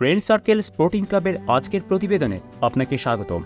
Friend circle sporting ক্লাবের আজকের প্রতিবেদনে আপনাকে স্বাগতম।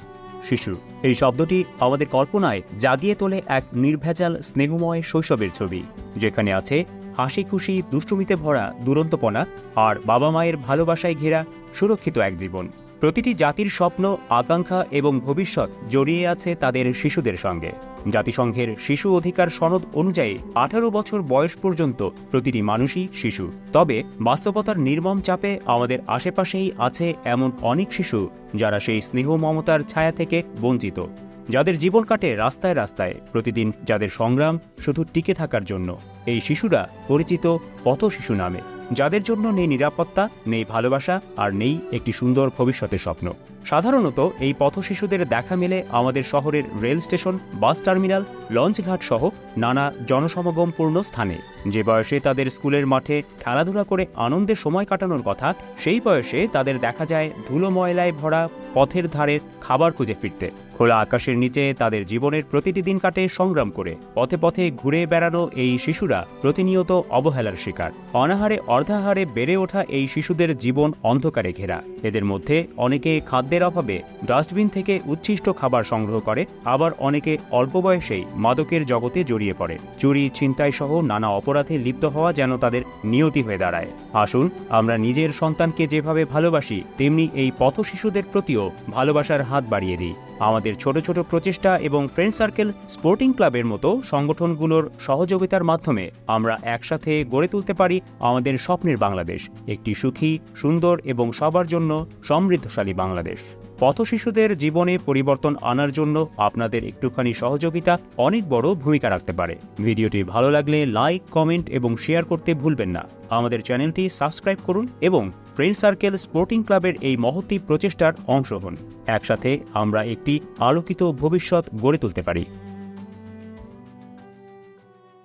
শিশু, এই শব্দটি আমাদের কল্পনায় জাগিয়ে তোলে এক নির্ভেজাল, স্নেহময় শৈশবের ছবি, যেখানে আছে হাসি খুশি, দুষ্টুমিতে ভরা দুরন্তপনা আর বাবা মায়ের ভালোবাসায় ঘেরা সুরক্ষিত এক জীবন। প্রতিটি জাতির স্বপ্ন, আকাঙ্ক্ষা এবং ভবিষ্যৎ জড়িয়ে আছে তাদের শিশুদের সঙ্গে। জাতিসংঘের শিশু অধিকার সনদ অনুযায়ী আঠারো বছর বয়স পর্যন্ত প্রতিটি মানুষই শিশু। তবে বাস্তবতার নির্মম চাপে আমাদের আশেপাশেই আছে এমন অনেক শিশু যারা সেই স্নেহ মমতার ছায়া থেকে বঞ্চিত। যাদের জীবন কাটে রাস্তায় রাস্তায়, প্রতিদিন যাদের সংগ্রাম শুধু টিকে থাকার জন্য। এই শিশুরা পরিচিত পথ শিশু নামে। যাদের জন্য নেই নিরাপত্তা, নেই ভালোবাসা আর নেই একটি সুন্দর ভবিষ্যতের স্বপ্ন। সাধারণত এই পথ শিশুদের দেখা মেলে আমাদের শহরের রেল স্টেশন, বাস টার্মিনাল, লঞ্চঘাট সহ নানা জনসমাগমপূর্ণ স্থানে। যে বয়সে তাদের স্কুলের মাঠে খেলাধুলা করে আনন্দে সময় কাটানোর কথা, সেই বয়সে তাদের দেখা যায় ধুলো ময়লায় ভরা পথের ধারে খাবার খুঁজে ফিরতে। খোলা আকাশের নিচে তাদের জীবনের প্রতিটি দিন কাটে সংগ্রাম করে। পথে পথে ঘুরে বেড়ানো এই শিশুরা প্রতিনিয়ত অবহেলার শিকার। অনাহারে অর্ধাহারে বেড়ে ওঠা এই শিশুদের জীবন অন্ধকারে ঘেরা। এদের মধ্যে অনেকে খাদ্যের অভাবে ডাস্টবিন থেকে উচ্ছিষ্ট খাবার সংগ্রহ করে, আবার অনেকে অল্প বয়সেই মাদকের জগতে জড়িয়ে পড়ে। চুরি, ছিনতাই সহ নানা অপরাধে লিপ্ত হওয়া যেন তাদের নিয়তি হয়ে দাঁড়ায়। আসুন, আমরা নিজের সন্তানকে যেভাবে ভালোবাসি, তেমনি এই পথ শিশুদের প্রতিও ভালোবাসার হাত বাড়িয়ে দিই। আমাদের ছোট ছোট প্রচেষ্টা এবং ফ্রেন্ড সার্কেল স্পোর্টিং ক্লাবের মতো সংগঠনগুলোর সহযোগিতার মাধ্যমে আমরা একসাথে গড়ে তুলতে পারি আমাদের স্বপ্নের বাংলাদেশ, একটি সুখী, সুন্দর এবং সবার জন্য সমৃদ্ধশালী বাংলাদেশ। পথ শিশুদের জীবনে পরিবর্তন আনার জন্য আপনাদের একটুখানি সহযোগিতা অনেক বড় ভূমিকা রাখতে পারে। ভিডিওটি ভালো লাগলে লাইক কমেন্ট এবং শেয়ার করতে ভুলবেন না। আমাদের চ্যানেলটি সাবস্ক্রাইব করুন এবং ফ্রেন্ড সার্কেল স্পোর্টিং ক্লাবের এই মহতি প্রচেষ্টার অংশ হন। একসাথে আমরা একটি আলোকিত ভবিষ্যৎ গড়ে তুলতে পারি।